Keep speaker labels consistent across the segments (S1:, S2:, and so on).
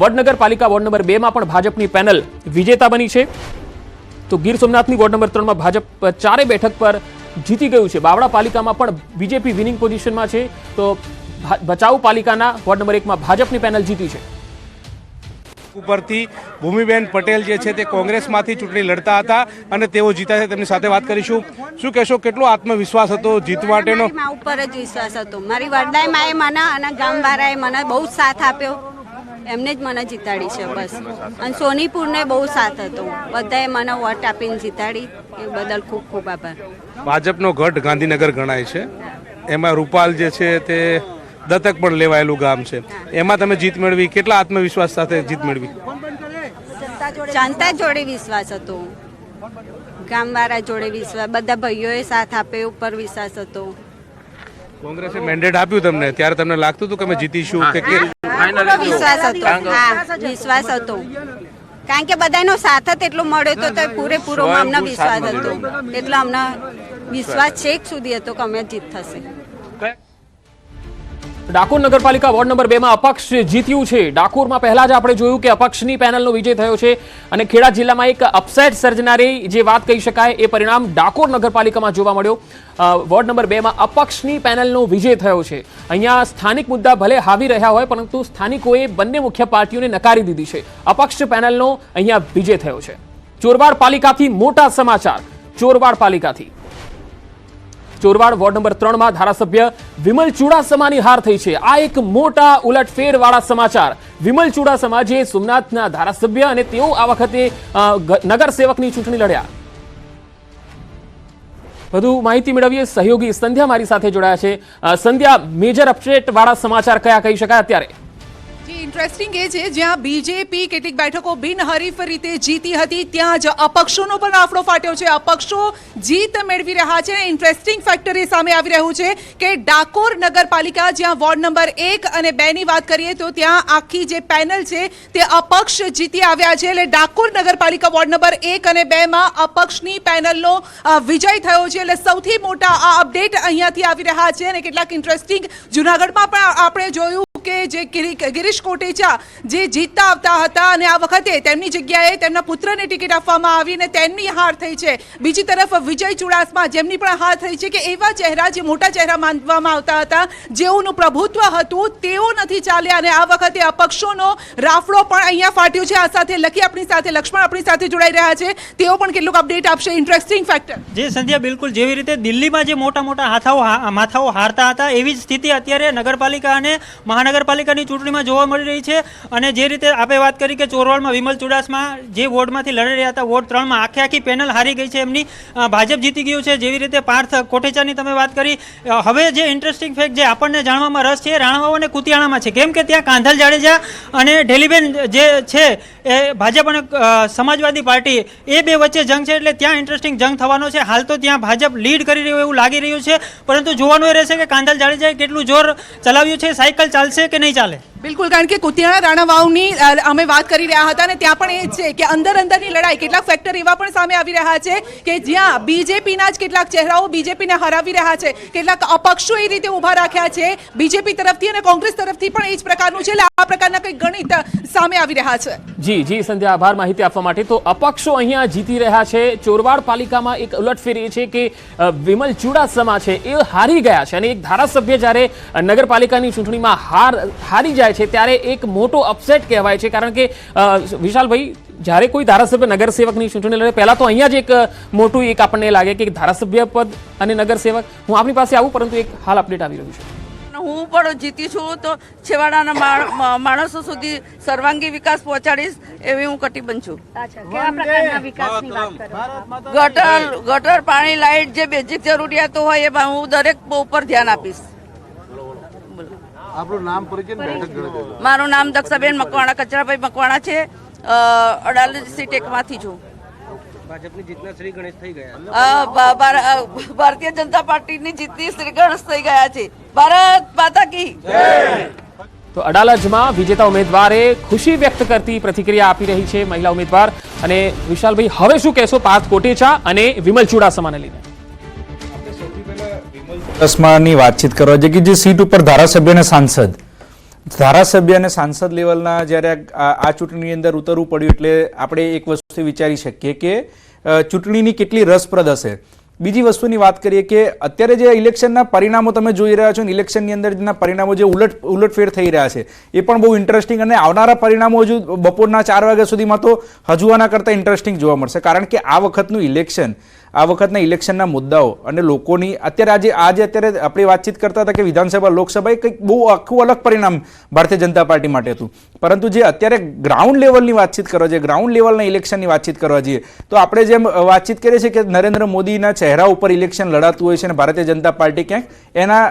S1: વડનગર પાલિકા ward number બેમાં પણ ભાજપની પેનલ વિજેતા બની છે. તો ગીર સોમનાથની વોર્ડ નંબર ત્રણમાં ભાજપ ચારે બેઠક પર જીતી ગયું છે. બાવળા પાલિકામાં પણ બીજેપી વિનિંગ પોઝિશનમાં છે. તો બચાવ પાલિકાના વોર્ડ નંબર એકમાં ભાજપની પેનલ જીતી છે.
S2: ઉપરથી ભૂમિબેન પટેલ જે છે તે કોંગ્રેસમાંથી ચૂંટણી લડતા હતા અને તેઓ જીતા છે. તેમની સાથે વાત કરીશું. શું કહેશો કેટલો આત્મવિશ્વાસ હતો જીત માટેનો?
S3: ઉપર જ વિશ્વાસ હતો. મારી વરદાય માએ મને અને ગામવાળાએ મને બહુ સાથ આપ્યો. એમને જ મને જીતાડી છે બસ. અને સોનીપુરને બહુ સાથ હતો. બધાએ મને વોટ આપીને જીતાડી. એ બદલ ખૂબ ખૂબ આભાર.
S2: ભાજપનો ગઢ ગાંધીનગર ગણાય છે. એમાં રૂપાલ જે છે તે દત્તક પણ લેવાયેલું ગામ છે. એમાં તમે જીત મેળવી. કેટલા આત્મવિશ્વાસ સાથે જીત મેળવી?
S3: જનતા જોડે વિશ્વાસ. હતો. ગામવાળા જોડે વિશ્વાસ. બધા ભાઈઓએ સાથ આપે ઉપર વિશ્વાસ હતો.
S2: કોંગ્રેસે મેન્ડેટ આપ્યું તમને. ત્યારે તમને લાગતું હતું કે અમે જીતીશું કે કે
S3: પૂરો વિશ્વાસ હતો. હા વિશ્વાસ હતો. કારણ કે બધાનો સાથ જ એટલો મળ્યો હતો તો પૂરેપૂરો અમને વિશ્વાસ હતો. એટલે અમને વિશ્વાસ છેક સુધી હતો કે અમે જીત થશે.
S1: ડાકોર નગરપાલિકા વોર્ડ નંબર બેમાં અપક્ષ જીત્યું છે. ડાકોરમાં પહેલાં જ આપણે જોયું કે અપક્ષની પેનલનો વિજય થયો છે અને ખેડા જિલ્લામાં એક અપસેટ સર્જનારી જે વાત કહી શકાય એ પરિણામ ડાકોર નગરપાલિકામાં જોવા મળ્યો. વોર્ડ નંબર બેમાં અપક્ષની પેનલનો વિજય થયો છે. અહીંયા સ્થાનિક મુદ્દા ભલે હાવી રહ્યા હોય પરંતુ સ્થાનિકોએ બંને મુખ્ય પાર્ટીઓને નકારી દીધી છે. અપક્ષ પેનલનો અહીંયા વિજય થયો છે. ચોરવાડ પાલિકાથી મોટા સમાચાર. ચોરવાડ પાલિકાથી. ચોરવાડ વોર્ડ નંબર ત્રણમાં ધારાસભ્ય વિમલ ચુડાસમાની હાર થઈ છે. આ એક મોટા ઉલટફેરવાળા સમાચાર. વિમલ ચુડાસમા જે સોમનાથના ધારાસભ્ય અને તેઓ આ વખતે નગરસેવકની ચૂંટણી લડ્યા. વધુ માહિતી મેળવીએ. સહયોગી સંધ્યા મારી સાથે જોડાયા છે. સંધ્યા મેજર અપડેટ વાળા સમાચાર કયા કહી શકાય અત્યારે?
S4: જી ઇન્ટરેસ્ટિંગ એ છે, જ્યાં બીજેપી કેટલીક બેઠકો બિનહરીફ રીતે જીતી હતી, ત્યાં જ અપક્ષોનો પણ આફડો ફાટ્યો છે. અપક્ષો જીત મેળવી રહ્યા છે. ઇન્ટરેસ્ટિંગ ફેક્ટર એ સામે આવી રહ્યું છે કે ડાકોર નગરપાલિકા, જ્યાં વોર્ડ નંબર એક અને બે ની વાત કરીએ, તો ત્યાં આખી જે પેનલ છે, તે અપક્ષ જીતી આવ્યા છે. એટલે ડાકોર નગરપાલિકા વોર્ડ નંબર એક અને બે માં અપક્ષની પેનલનો વિજય થયો છે. એટલે સૌથી મોટા આ અપડેટ અહીંયાથી આવી રહ્યા છે અને કેટલાક ઇન્ટરેસ્ટિંગ જુનાગઢમાં પણ આપણે જોયું કે જે ગિરીશ કોટેચા જે જીતતા આવતા હતા અને આ વખતે તેમની જગ્યાએ તેમના પુત્રને ટિકિટ આપવામાં આવી અને તેમની હાર થઈ છે. બીજી તરફ વિજય ચુડાસમા જેમની પણ હાર થઈ છે કે એવા ચહેરા જે મોટા ચહેરા માનવામાં આવતા હતા, જેઓનું પ્રભુત્વ હતું, તેઓ નથી ચાલ્યા અને આ વખતે અપક્ષોનો રાફડો પણ અહીંયા ફાટ્યો છે. આ સાથે લખી આપણી સાથે, લક્ષ્મણ આપણી સાથે જોડાઈ રહ્યા છે. તેઓ પણ કેટલુંક અપડેટ આપશે. ઇન્ટરેસ્ટિંગ ફેક્ટર
S5: જે, સંધ્યા, બિલકુલ જેવી રીતે દિલ્હીમાં જે મોટા મોટા હાથાઓ માથાઓ હારતા હતા, એવી જ સ્થિતિ અત્યારે નગરપાલિકા અને મહાનગરપાલિકાની ચૂંટણીમાં જોવા મળી રહી છે અને જે રીતે આપણે વાત કરી કે ચોરવાડમાં વિમલ ચુડાસમા જે વોર્ડમાંથી લડી રહ્યા હતા, વોર્ડ ત્રણમાં આખે આખી પેનલ હારી ગઈ છે એમની. ભાજપ જીતી ગયું છે જેવી રીતે પાર્થ કોટેચાની તમે વાત કરી. હવે જે ઇન્ટરેસ્ટિંગ ફેક્ટ જે આપણને જાણવામાં રસ છે રાણાવાવ અને કુતિયાણામાં છે. કેમ કે ત્યાં કાંધલ જાડેજા અને ઢેલીબેન જે છે એ ભાજપ અને સમાજવાદી પાર્ટી એ બે વચ્ચે જંગ છે એટલે ત્યાં ઇન્ટરેસ્ટિંગ જંગ થવાનો છે. હાલ તો ત્યાં ભાજપ લીડ કરી રહ્યું એવું લાગી રહ્યું છે. પરંતુ જોવાનું એ રહેશે કે કાંધલ જાડેજાએ કેટલું જોર ચલાવ્યું છે. સાયકલ ચાલશે કે નહીં ચાલે?
S4: બિલકુલ, કારણ કે કુતિયાણા રાણા વાવની અમે વાત કરી રહ્યા હતા અને ત્યાં પણ એ છે કે અંદર અંદરની લડાઈ, કેટલાક ફેક્ટર એવા પણ સામે આવી રહ્યા છે કે જ્યાં બીજેપીના જ કેટલાક ચહેરાઓ બીજેપીને હરાવી રહ્યા છે. કેટલાક અપક્ષો એ રીતે ઊભા રાખ્યા છે. બીજેપી તરફથી અને કોંગ્રેસ તરફથી પણ એ જ પ્રકારનું છે. આ પ્રકારના કંઈક ગણિત સામે આવી રહ્યા છે?
S1: જી જી, સંધ્યા, આભાર માહિતી આપવા માટે. તો અપક્ષો અહીંયા જીતી રહ્યા છે. ચોરવાડ પાલિકામાં એક ઉલટફેરી છે કે વિમલ ચુડાસમા છે એ હારી ગયા છે અને એક ધારાસભ્ય જ્યારે નગરપાલિકાની ચૂંટણીમાં હાર, હારી જાય છે ત્યારે એક મોટો અપસેટ કહેવાય છે કારણ કે વિશાલભાઈ, જ્યારે કોઈ ધારાસભ્ય નગરસેવકની ચૂંટણી લડે, પહેલાં તો અહીંયા જ એક મોટું એક આપણને લાગે કે ધારાસભ્ય પદ અને નગરસેવક. હું આપની પાસે આવું, પરંતુ એક હાલ અપડેટ આવી રહ્યું છે.
S6: હું પણ જીતી છું તો છેવાડાના માણ- માણસો સુધી સર્વાંગી વિકાસ પહોંચાડીશ એવી હું કટિબંધ છું. ગટર ગટર પાણી લાઇટ જે બેઝિક જરૂરિયાતો હોય એમાં હું દરેક ઉપર ધ્યાન આપીશ. મારું નામ દક્ષાબેન મકવાણા કચરાભાઈ મકવાણા છે. અડાલજ સીટેકમાંથી છું. ભારતીય જનતા પાર્ટીની જીતની શ્રી ગણેશ થઈ ગયા છે. ભારત માતા કી
S1: તો અડાલજમાં વિજેતા ઉમેદવારે ખુશી વ્યક્ત કરતી પ્રતિક્રિયા આપી રહી છે મહિલા ઉમેદવાર. અને વિશાલભાઈ હવે શું કહેશો પાર્થ કોટેચા અને વિમલ ચુડાસમાને લઈને?
S7: ચુડાસમાની વાતચીત કરવા છે કે જે સીટ ઉપર ધારાસભ્ય અને સાંસદ ધારાસભ્ય અને સાંસદ લેવલના જ્યારે આ ચૂંટણીની અંદર ઉતરવું પડ્યું એટલે આપણે એક વસ્તુ વિચારી શકીએ કે ચૂંટણીની કેટલી રસપ્રદ હશે. બીજી વસ્તુની વાત કરીએ કે, અત્યારે જે ઇલેક્શનના પરિણામો તમે જોઈ રહ્યા છો ને, ઇલેક્શનની અંદરના પરિણામો જે ઉલટ ઉલટફેર થઈ રહ્યા છે, એ પણ બહુ ઇન્ટરેસ્ટિંગ અને આવનારા પરિણામો હજુ બપોરના ચાર વાગ્યા સુધીમાં તો હજુ આના કરતાં ઇન્ટરેસ્ટિંગ જોવા મળશે. કારણ કે આ વખતનું ઇલેક્શન આ વખતના ઇલેક્શનના મુદ્દાઓ અને લોકોની અત્યારે આજે આજે અત્યારે આપણે વાતચીત કરતા હતા કે વિધાનસભા, લોકસભાએ કંઈક બહુ આખું અલગ પરિણામ ભારતીય જનતા પાર્ટી માટે હતું. પરંતુ જે અત્યારે ગ્રાઉન્ડ લેવલની વાતચીત કરવા જઈએ ગ્રાઉન્ડ લેવલના ઇલેક્શનની વાતચીત કરવા જઈએ, તો આપણે જેમ વાતચીત કરીએ છીએ કે નરેન્દ્ર મોદીના ચહેરા ઉપર ઇલેક્શન લડાતું હોય છે અને ભારતીય જનતા પાર્ટી ક્યાંક એના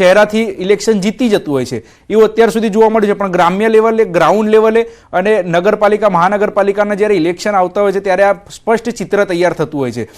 S7: ચહેરાથી ઇલેક્શન જીતી જતું હોય છે. એવું અત્યાર સુધી જોવા મળ્યું છે. પણ ગ્રામ્ય લેવલે ગ્રાઉન્ડ લેવલે અને નગરપાલિકા, મહાનગરપાલિકાના જ્યારે ઇલેક્શન આવતા હોય છે, ત્યારે આ સ્પષ્ટ ચિત્ર તૈયાર થતું હોય છે.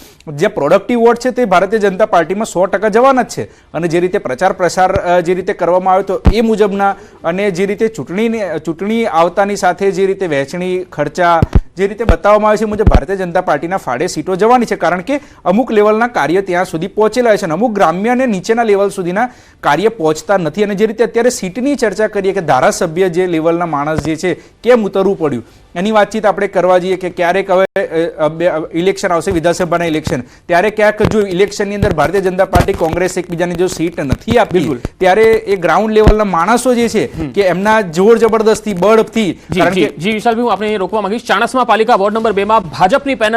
S7: જે પ્રોડક્ટિવ વોટ છે તે ભારતીય જનતા પાર્ટીમાં સો ટકા જવાના જ છે. અને જે રીતે પ્રચાર પ્રસાર જે રીતે કરવામાં આવ્યો તો એ મુજબના અને જે રીતે ચૂંટણીની, ચૂંટણી આવતાની સાથે જે રીતે વહેંચણી, ખર્ચા જે રીતે બતાવવામાં આવે છે મુજબ ભારતીય જનતા પાર્ટીના ફાળે સીટો જવાની છે. કારણ કે અમુક લેવલના કાર્ય ત્યાં સુધી પહોંચેલા છે અને અમુક ગ્રામ્ય અને નીચેના લેવલ સુધીના કાર્ય પહોંચતા નથી. અને જે રીતે અત્યારે સીટની ચર્ચા કરીએ કે ધારાસભ્ય જે લેવલના માણસ જે છે, કેમ ઉતરવું પડ્યું? એની વાતચીત આપણે કરવા જઈએ કે ક્યારેક હવે ઇલેક્શન આવશે વિધાનસભાના ઇલેક્શન ત્યારે ક્યાંક જો ઇલેક્શનની અંદર ભારતીય જનતા પાર્ટી કોંગ્રેસ એકબીજાને જો સીટ નથી આપી ત્યારે એ ગ્રાઉન્ડ લેવલના માણસો જે છે કે એમના જોર જબરદસ્તી બળથી
S1: જી વિશાલભાઈ હું આપણે રોકવા માંગીશ. ચાણસ્મા પાલિકા વોર્ડ નંબર બે માં ભાજપની પેનલ